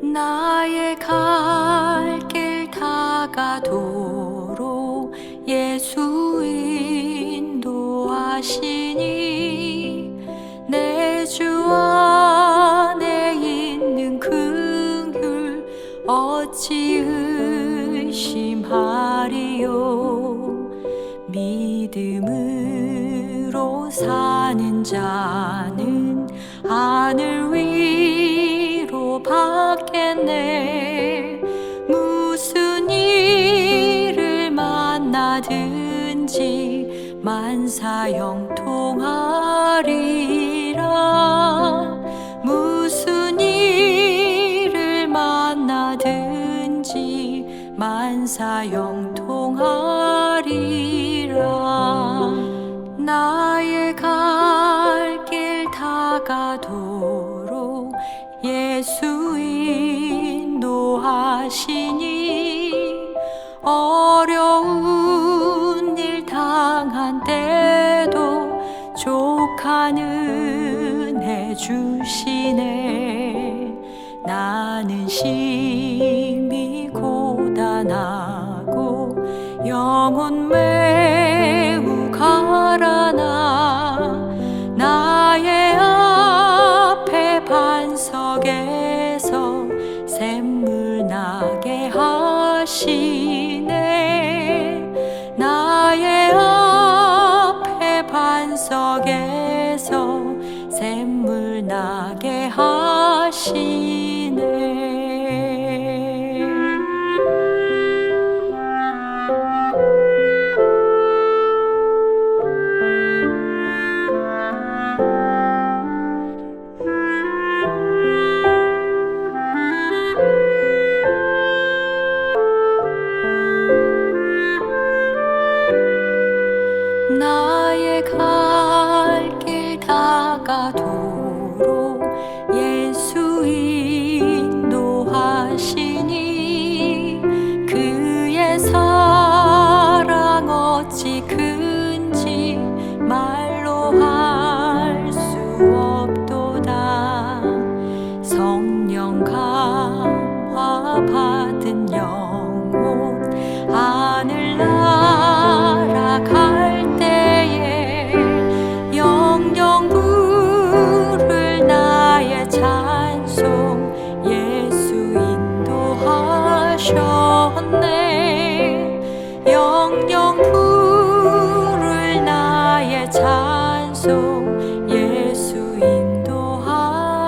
나의 갈 길 다가도록 예수 인도하시니 내 주 안에 있는 긍휼 어찌 의심하리요. 믿음으로 사는 자는 하늘 위로 받겠네. 무슨 일을 만나든지 만사형통하리라. 무슨 일을 만나든지 만사형통하리라. 나의 갈 길 다가도록 예수 인도하시니 어려운 일 당한 때도 족한 은혜 주시네. 나는 심히 고 단하고 영혼 매우 가라나 나의 앞에 반석에서 샘물 나게 하시네. 나의 앞에 반석에서 샘물 나게 하시네 나의 갈 길 다가도록 예수 인도하시니 그의 사랑 어찌 큰지 말로 할 수 없도다. 성령 감화 영영 부를 나의 찬송 예수 인도하셨